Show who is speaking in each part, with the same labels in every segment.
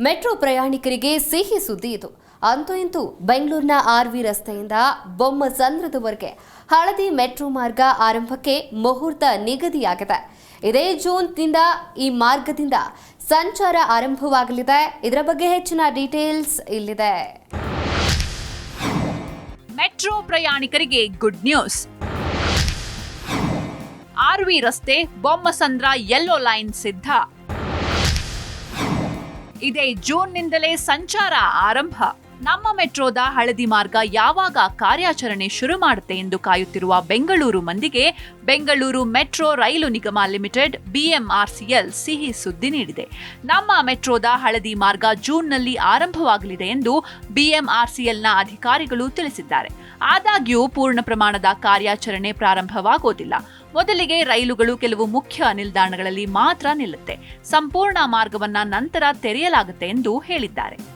Speaker 1: Metro ಪ್ರಯಾಣಿಕರಿಗೆ ಸಿಹಿ ಸುದ್ದಿ ಇದು. ಅಂತೂ ಇಂತೂ ಬೆಂಗಳೂರಿನ ಆರ್ವಿ ರಸ್ತೆಯಿಂದ ಬೊಮ್ಮಸಂದ್ರದವರೆಗೆ ಹಳದಿ ಮೆಟ್ರೋ ಮಾರ್ಗ ಆರಂಭಕ್ಕೆ ಮುಹೂರ್ತ ನಿಗದಿಯಾಗಿದೆ. ಇದೇ ಜೂನ್ನಿಂದ ಈ ಮಾರ್ಗದಿಂದ ಸಂಚಾರ ಆರಂಭವಾಗಲಿದೆ. ಇದರ ಬಗ್ಗೆ ಹೆಚ್ಚಿನ ಡೀಟೇಲ್ಸ್ ಇಲ್ಲಿದೆ.
Speaker 2: ಮೆಟ್ರೋ ಪ್ರಯಾಣಿಕರಿಗೆ ಗುಡ್ ನ್ಯೂಸ್. ಆರ್ವಿ ರಸ್ತೆ ಬೊಮ್ಮಸಂದ್ರ ಯೆಲ್ಲೋ ಲೈನ್ ಸಿದ್ಧ. ಇದೇ ಜೂನ್ನಿಂದಲೇ ಸಂಚಾರ ಆರಂಭ. ನಮ್ಮ ಮೆಟ್ರೋದ ಹಳದಿ ಮಾರ್ಗ ಯಾವಾಗ ಕಾರ್ಯಾಚರಣೆ ಶುರು ಮಾಡುತ್ತೆ ಎಂದು ಕಾಯುತ್ತಿರುವ ಬೆಂಗಳೂರು ಮಂದಿಗೆ ಬೆಂಗಳೂರು ಮೆಟ್ರೋ ರೈಲು ನಿಗಮ ಲಿಮಿಟೆಡ್ ಬಿಎಂಆರ್ಸಿಎಲ್ ಸಿಹಿ ಸುದ್ದಿ ನೀಡಿದೆ. ನಮ್ಮ ಮೆಟ್ರೋದ ಹಳದಿ ಮಾರ್ಗ ಜೂನ್ನಲ್ಲಿ ಆರಂಭವಾಗಲಿದೆ ಎಂದು ಬಿಎಂಆರ್ಸಿಎಲ್ನ ಅಧಿಕಾರಿಗಳು ತಿಳಿಸಿದ್ದಾರೆ. ಆದಾಗ್ಯೂ ಪೂರ್ಣ ಪ್ರಮಾಣದ ಕಾರ್ಯಾಚರಣೆ ಪ್ರಾರಂಭವಾಗೋದಿಲ್ಲ. ಮೊದಲಿಗೆ ರೈಲುಗಳು ಕೆಲವು ಮುಖ್ಯ ನಿಲ್ದಾಣಗಳಲ್ಲಿ ಮಾತ್ರ ನಿಲ್ಲುತ್ತೆ. ಸಂಪೂರ್ಣ ಮಾರ್ಗವನ್ನ ನಂತರ ತೆರೆಯಲಾಗುತ್ತೆ ಎಂದು ಹೇಳಿದ್ದಾರೆ.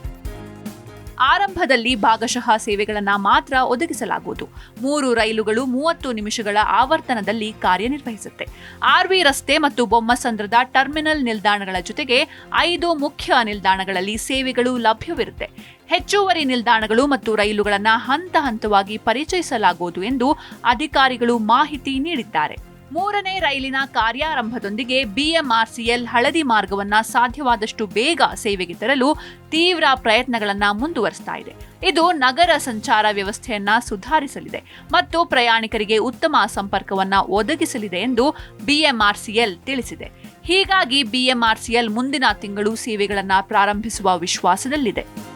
Speaker 2: ಆರಂಭದಲ್ಲಿ ಭಾಗಶಃ ಸೇವೆಗಳನ್ನು ಮಾತ್ರ ಒದಗಿಸಲಾಗುವುದು. ಮೂರು ರೈಲುಗಳು ಮೂವತ್ತು ನಿಮಿಷಗಳ ಆವರ್ತನದಲ್ಲಿ ಕಾರ್ಯನಿರ್ವಹಿಸುತ್ತೆ. ಆರ್ವಿ ರಸ್ತೆ ಮತ್ತು ಬೊಮ್ಮಸಂದ್ರದ ಟರ್ಮಿನಲ್ ನಿಲ್ದಾಣಗಳ ಜೊತೆಗೆ ಐದು ಮುಖ್ಯ ನಿಲ್ದಾಣಗಳಲ್ಲಿ ಸೇವೆಗಳು ಲಭ್ಯವಿರುತ್ತೆ. ಹೆಚ್ಚುವರಿ ನಿಲ್ದಾಣಗಳು ಮತ್ತು ರೈಲುಗಳನ್ನು ಹಂತ ಹಂತವಾಗಿ ಪರಿಚಯಿಸಲಾಗುವುದು ಎಂದು ಅಧಿಕಾರಿಗಳು ಮಾಹಿತಿ ನೀಡಿದ್ದಾರೆ. ಮೂರನೇ ರೈಲಿನ ಕಾರ್ಯಾರಂಭದೊಂದಿಗೆ ಬಿಎಂಆರ್ಸಿಎಲ್ ಹಳದಿ ಮಾರ್ಗವನ್ನ ಸಾಧ್ಯವಾದಷ್ಟು ಬೇಗ ಸೇವೆಗೆ ತರಲು ತೀವ್ರ ಪ್ರಯತ್ನಗಳನ್ನ ಮುಂದುವರಿಸ್ತಾ ಇದೆ. ಇದು ನಗರ ಸಂಚಾರ ವ್ಯವಸ್ಥೆಯನ್ನ ಸುಧಾರಿಸಲಿದೆ ಮತ್ತು ಪ್ರಯಾಣಿಕರಿಗೆ ಉತ್ತಮ ಸಂಪರ್ಕವನ್ನ ಒದಗಿಸಲಿದೆ ಎಂದು ಬಿಎಂಆರ್ಸಿಎಲ್ ತಿಳಿಸಿದೆ. ಹೀಗಾಗಿ ಬಿಎಂಆರ್ಸಿಎಲ್ ಮುಂದಿನ ತಿಂಗಳು ಸೇವೆಗಳನ್ನ ಪ್ರಾರಂಭಿಸುವ ವಿಶ್ವಾಸದಲ್ಲಿದೆ.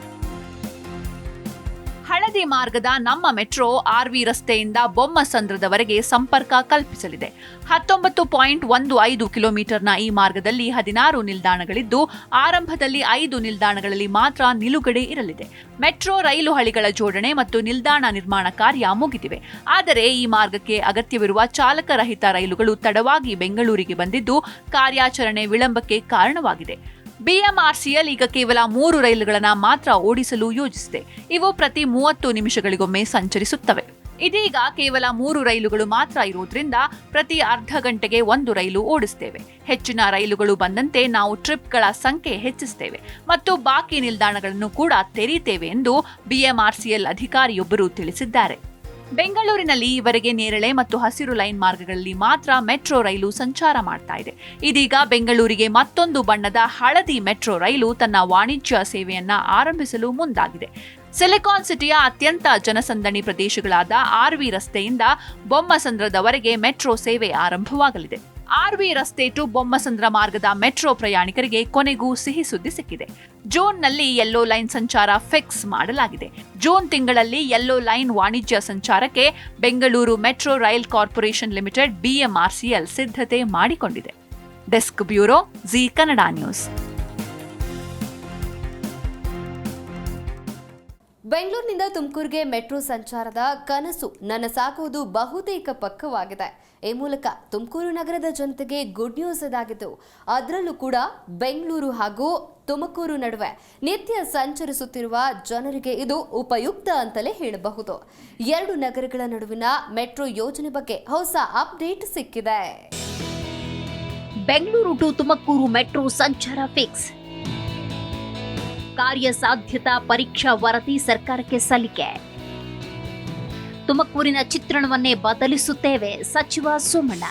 Speaker 2: ಹಳದಿ ಮಾರ್ಗದ ನಮ್ಮ ಮೆಟ್ರೋ ಆರ್ವಿ ರಸ್ತೆಯಿಂದ ಬೊಮ್ಮಸಂದ್ರದವರೆಗೆ ಸಂಪರ್ಕ ಕಲ್ಪಿಸಲಿದೆ. ಹತ್ತೊಂಬತ್ತು ಪಾಯಿಂಟ್ ಒಂದು ಐದು ಕಿಲೋಮೀಟರ್ನ ಈ ಮಾರ್ಗದಲ್ಲಿ ಹದಿನಾರು ನಿಲ್ದಾಣಗಳಿದ್ದು, ಆರಂಭದಲ್ಲಿ ಐದು ನಿಲ್ದಾಣಗಳಲ್ಲಿ ಮಾತ್ರ ನಿಲುಗಡೆ ಇರಲಿದೆ. ಮೆಟ್ರೋ ರೈಲು ಹಳಿಗಳ ಜೋಡಣೆ ಮತ್ತು ನಿಲ್ದಾಣ ನಿರ್ಮಾಣ ಕಾರ್ಯ ಮುಗಿದಿವೆ. ಆದರೆ ಈ ಮಾರ್ಗಕ್ಕೆ ಅಗತ್ಯವಿರುವ ಚಾಲಕರಹಿತ ರೈಲುಗಳು ತಡವಾಗಿ ಬೆಂಗಳೂರಿಗೆ ಬಂದಿದ್ದು, ಕಾರ್ಯಾಚರಣೆ ವಿಳಂಬಕ್ಕೆ ಕಾರಣವಾಗಿದೆ. ಬಿಎಂಆರ್ಸಿಎಲ್ ಈಗ ಕೇವಲ ಮೂರು ರೈಲುಗಳನ್ನು ಮಾತ್ರ ಓಡಿಸಲು ಯೋಜಿಸಿದೆ. ಇವು ಪ್ರತಿ ಮೂವತ್ತು ನಿಮಿಷಗಳಿಗೊಮ್ಮೆ ಸಂಚರಿಸುತ್ತವೆ. ಇದೀಗ ಕೇವಲ ಮೂರು ರೈಲುಗಳು ಮಾತ್ರ ಇರುವುದರಿಂದ ಪ್ರತಿ ಅರ್ಧ ಗಂಟೆಗೆ ಒಂದು ರೈಲು ಓಡಿಸ್ತೇವೆ. ಹೆಚ್ಚಿನ ರೈಲುಗಳು ಬಂದಂತೆ ನಾವು ಟ್ರಿಪ್ಗಳ ಸಂಖ್ಯೆ ಹೆಚ್ಚಿಸುತ್ತೇವೆ ಮತ್ತು ಬಾಕಿ ನಿಲ್ದಾಣಗಳನ್ನು ಕೂಡ ತೆರೀತೇವೆ ಎಂದು ಬಿಎಂಆರ್ಸಿಎಲ್ ಅಧಿಕಾರಿಯೊಬ್ಬರು ತಿಳಿಸಿದ್ದಾರೆ. ಬೆಂಗಳೂರಿನಲ್ಲಿ ಈವರೆಗೆ ನೇರಳೆ ಮತ್ತು ಹಸಿರು ಲೈನ್ ಮಾರ್ಗಗಳಲ್ಲಿ ಮಾತ್ರ ಮೆಟ್ರೋ ರೈಲು ಸಂಚಾರ ಮಾಡ್ತಾ ಇದೆ. ಇದೀಗ ಬೆಂಗಳೂರಿಗೆ ಮತ್ತೊಂದು ಬಣ್ಣದ ಹಳದಿ ಮೆಟ್ರೋ ರೈಲು ತನ್ನ ವಾಣಿಜ್ಯ ಸೇವೆಯನ್ನ ಆರಂಭಿಸಲು ಮುಂದಾಗಿದೆ. ಸಿಲಿಕಾನ್ ಸಿಟಿಯ ಅತ್ಯಂತ ಜನಸಂದಣಿ ಪ್ರದೇಶಗಳಾದ ಆರ್ವಿ ರಸ್ತೆಯಿಂದ ಬೊಮ್ಮಸಂದ್ರದವರೆಗೆ ಮೆಟ್ರೋ ಸೇವೆ ಆರಂಭವಾಗಲಿದೆ. ಆರ್ವಿ ರಸ್ತೆ ಟು ಬೊಮ್ಮಸಂದ್ರ ಮಾರ್ಗದ ಮೆಟ್ರೋ ಪ್ರಯಾಣಿಕರಿಗೆ ಕೊನೆಗೂ ಸಿಹಿ ಸುದ್ದಿ ಸಿಕ್ಕಿದೆ. ಜೂನ್ನಲ್ಲಿ ಯೆಲ್ಲೋ ಲೈನ್ ಸಂಚಾರ ಫಿಕ್ಸ್ ಮಾಡಲಾಗಿದೆ. ಜೂನ್ ತಿಂಗಳಲ್ಲಿ ಯೆಲ್ಲೋ ಲೈನ್ ವಾಣಿಜ್ಯ ಸಂಚಾರಕ್ಕೆ Bengaluru metro rail corporation limited BMRCL ಸಿದ್ಧತೆ ಮಾಡಿಕೊಂಡಿದೆ. Desk bureau Zee Kannada news.
Speaker 1: ಬೆಂಗಳೂರಿನಿಂದ ತುಮಕೂರಿಗೆ ಮೆಟ್ರೋ ಸಂಚಾರದ ಕನಸು ನನಸಾಗುವುದು ಬಹುತೇಕ ಪಕ್ಕವಾಗಿದೆ ಈ ಮೂಲಕ ತುಮಕೂರು ನಗರದ ಜನತೆಗೆ ಗುಡ್ ನ್ಯೂಸ್ ಇದಾಗಿದ್ದು ಅದರಲ್ಲೂ ಕೂಡ ಬೆಂಗಳೂರು ಹಾಗೂ ತುಮಕೂರು ನಡುವೆ ನಿತ್ಯ ಸಂಚರಿಸುತ್ತಿರುವ ಜನರಿಗೆ ಇದು ಉಪಯುಕ್ತ ಅಂತಲೇ ಹೇಳಬಹುದು. ಎರಡು ನಗರಗಳ ನಡುವಿನ ಮೆಟ್ರೋ ಯೋಜನೆ ಬಗ್ಗೆ ಹೊಸ ಅಪ್ಡೇಟ್ ಸಿಕ್ಕಿದೆ.
Speaker 3: ಬೆಂಗಳೂರು ಟು ತುಮಕೂರು ಮೆಟ್ರೋ ಸಂಚಾರ ಫಿಕ್ಸ್ ಕಾರ್ಯಸಾಧ್ಯತಾ ಪರೀಕ್ಷಾ ವರದಿ ಸರ್ಕಾರಕ್ಕೆ ಸಲ್ಲಿಕೆ. ತುಮಕೂರಿನ ಚಿತ್ರಣವನ್ನೇ ಬದಲಿಸುತ್ತೇವೆ, ಸಚಿವ ಸೋಮಣ್ಣ.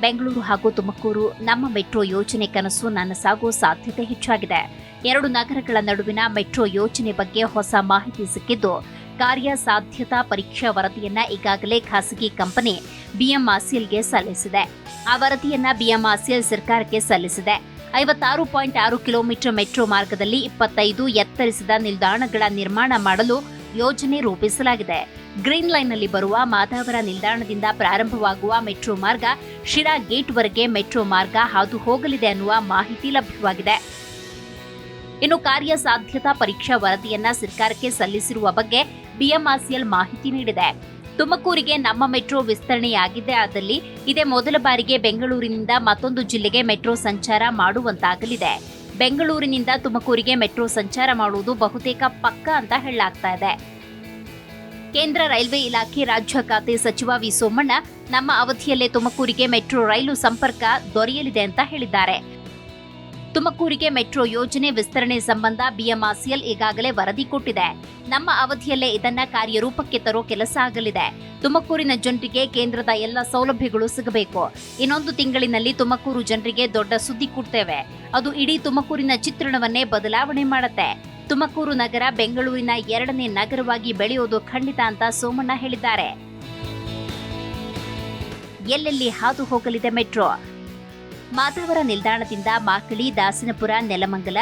Speaker 3: ಬೆಂಗಳೂರು ಹಾಗೂ ತುಮಕೂರು ನಮ್ಮ ಮೆಟ್ರೋ ಯೋಜನೆ ಕನಸು ನನಸಾಗುವ ಸಾಧ್ಯತೆ ಹೆಚ್ಚಾಗಿದೆ. ಎರಡು ನಗರಗಳ ನಡುವಿನ ಮೆಟ್ರೋ ಯೋಜನೆ ಬಗ್ಗೆ ಹೊಸ ಮಾಹಿತಿ ಸಿಕ್ಕಿದ್ದು ಕಾರ್ಯಸಾಧ್ಯತಾ ಪರೀಕ್ಷಾ ವರದಿಯನ್ನ ಈಗಾಗಲೇ ಖಾಸಗಿ ಕಂಪನಿ ಬಿಎಂಆರ್ಸಿಎಲ್ಗೆ ಸಲ್ಲಿಸಿದೆ. ಆ ವರದಿಯನ್ನ ಬಿಎಂಆರ್ಸಿಎಲ್ ಸರ್ಕಾರಕ್ಕೆ ಸಲ್ಲಿಸಿದೆ. ಐವತ್ತಾರು ಪಾಯಿಂಟ್ ಆರು ಕಿಲೋಮೀಟರ್ ಮೆಟ್ರೋ ಮಾರ್ಗದಲ್ಲಿ ಇಪ್ಪತ್ತೈದು ಎತ್ತರಿಸಿದ ನಿಲ್ದಾಣಗಳ ನಿರ್ಮಾಣ ಮಾಡಲು ಯೋಜನೆ ರೂಪಿಸಲಾಗಿದೆ. ಗ್ರೀನ್ ಲೈನ್ನಲ್ಲಿ ಬರುವ ಮಾಧವರ ನಿಲ್ದಾಣದಿಂದ ಪ್ರಾರಂಭವಾಗುವ ಮೆಟ್ರೋ ಮಾರ್ಗ ಶಿರಾ ಗೇಟ್ವರೆಗೆ ಮೆಟ್ರೋ ಮಾರ್ಗ ಹಾದು ಹೋಗಲಿದೆ ಅನ್ನುವ ಮಾಹಿತಿ ಲಭ್ಯವಾಗಿದೆ. ಇನ್ನು ಕಾರ್ಯಸಾಧ್ಯತಾ ಪರೀಕ್ಷಾ ವರದಿಯನ್ನ ಸರ್ಕಾರಕ್ಕೆ ಸಲ್ಲಿಸಿರುವ ಬಗ್ಗೆ ಬಿಎಂಆರ್ಸಿಎಲ್ ಮಾಹಿತಿ ನೀಡಿದೆ. ತುಮಕೂರಿಗೆ ನಮ್ಮ ಮೆಟ್ರೋ ವಿಸ್ತರಣೆಯಾಗಿದೆ. ಆದಲ್ಲಿ ಇದೇ ಮೊದಲ ಬಾರಿಗೆ ಬೆಂಗಳೂರಿನಿಂದ ಮತ್ತೊಂದು ಜಿಲ್ಲೆಗೆ ಮೆಟ್ರೋ ಸಂಚಾರ ಮಾಡುವಂತಾಗಲಿದೆ. ಬೆಂಗಳೂರಿನಿಂದ ತುಮಕೂರಿಗೆ ಮೆಟ್ರೋ ಸಂಚಾರ ಮಾಡುವುದು ಬಹುತೇಕ ಪಕ್ಕ ಅಂತ ಹೇಳಲಾಗ್ತಾ ಇದೆ. ಕೇಂದ್ರ ರೈಲ್ವೆ ಇಲಾಖೆ ರಾಜ್ಯ ಖಾತೆ ಸಚಿವ ವಿ ಸೋಮಣ್ಣ, ನಮ್ಮ ಅವಧಿಯಲ್ಲೇ ತುಮಕೂರಿಗೆ ಮೆಟ್ರೋ ರೈಲು ಸಂಪರ್ಕ ದೊರೆಯಲಿದೆ ಅಂತ ಹೇಳಿದ್ದಾರೆ. ತುಮಕೂರಿಗೆ ಮೆಟ್ರೋ ಯೋಜನೆ ವಿಸ್ತರಣೆ ಸಂಬಂಧ ಬಿಎಂಆರ್ಸಿಎಲ್ ಈಗಾಗಲೇ ವರದಿ ಕೊಟ್ಟಿದೆ. ನಮ್ಮ ಅವಧಿಯಲ್ಲೇ ಇದನ್ನ ಕಾರ್ಯರೂಪಕ್ಕೆ ತರೋ ಕೆಲಸ ಆಗಲಿದೆ. ತುಮಕೂರಿನ ಜನರಿಗೆ ಕೇಂದ್ರದ ಎಲ್ಲ ಸೌಲಭ್ಯಗಳು ಸಿಗಬೇಕು. ಇನ್ನೊಂದು ತಿಂಗಳಿನಲ್ಲಿ ತುಮಕೂರು ಜನರಿಗೆ ದೊಡ್ಡ ಸುದ್ದಿ ಕೊಡ್ತೇವೆ. ಅದು ಇಡೀ ತುಮಕೂರಿನ ಚಿತ್ರಣವನ್ನೇ ಬದಲಾವಣೆ ಮಾಡುತ್ತೆ. ತುಮಕೂರು ನಗರ ಬೆಂಗಳೂರಿನ ಎರಡನೇ ನಗರವಾಗಿ ಬೆಳೆಯೋದು ಖಂಡಿತ ಅಂತ ಸೋಮಣ್ಣ ಹೇಳಿದ್ದಾರೆ. ಎಲ್ಲೆಲ್ಲಿ ಹಾದು ಹೋಗಲಿದೆ ಮೆಟ್ರೋ? ಮಾಧವರ ನಿಲ್ದಾಣದಿಂದ Makali Dasanapura, Nelamangala,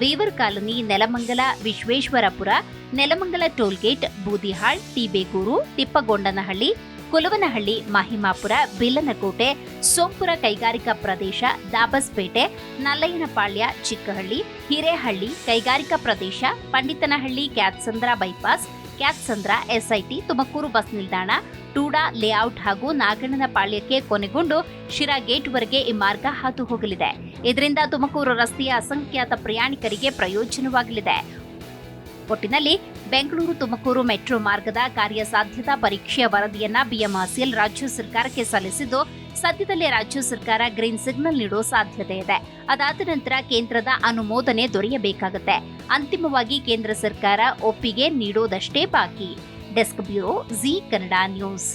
Speaker 3: weaver colony, Nelamangala, Vishweshwarapura, Nelamangala toll gate Boodihal, T Begur, Tippagondanahalli, Kulavanahalli, Mahimapura, Billanakote, Sompura ಕೈಗಾರಿಕಾ ಪ್ರದೇಶ, ದಾಬಸ್ಪೇಟೆ, ನಲ್ಲಯ್ಯನಪಾಳ್ಯ, ಚಿಕ್ಕಹಳ್ಳಿ, ಹಿರೇಹಳ್ಳಿ ಕೈಗಾರಿಕಾ ಪ್ರದೇಶ, Panditanahalli, Kyathsandra bypass, Kyathsandra SIT, Tumakuru bus ನಿಲ್ದಾಣ ಟೂಡಾ ಲೇಔಟ್ ಹಾಗೂ ನಾಗಣ್ಣನ ಪಾಳ್ಯಕ್ಕೆ ಕೊನೆಗೊಂಡು ಶಿರಾ ಗೇಟ್ವರೆಗೆ ಈ ಮಾರ್ಗ ಹಾದು ಹೋಗಲಿದೆ. ಇದರಿಂದ ತುಮಕೂರು ರಸ್ತೆಯ ಅಸಂಖ್ಯಾತ ಪ್ರಯಾಣಿಕರಿಗೆ ಪ್ರಯೋಜನವಾಗಲಿದೆ. ಒಟ್ಟಿನಲ್ಲಿ ಬೆಂಗಳೂರು ತುಮಕೂರು ಮೆಟ್ರೋ ಮಾರ್ಗದ ಕಾರ್ಯಸಾಧ್ಯತಾ ಪರೀಕ್ಷೆಯ ವರದಿಯನ್ನ ಬಿಎಂಆರ್ಸಿಎಲ್ ರಾಜ್ಯ ಸರ್ಕಾರಕ್ಕೆ ಸಲ್ಲಿಸಿದ್ದು, ಸದ್ಯದಲ್ಲೇ ರಾಜ್ಯ ಸರ್ಕಾರ ಗ್ರೀನ್ ಸಿಗ್ನಲ್ ನೀಡೋ ಸಾಧ್ಯತೆ ಇದೆ. ಅದಾದ ನಂತರ ಕೇಂದ್ರದ ಅನುಮೋದನೆ ದೊರೆಯಬೇಕಾಗುತ್ತೆ. ಅಂತಿಮವಾಗಿ ಕೇಂದ್ರ ಸರ್ಕಾರ ಒಪ್ಪಿಗೆ ನೀಡೋದಷ್ಟೇ ಬಾಕಿ. Desk bureau Zee Kannada news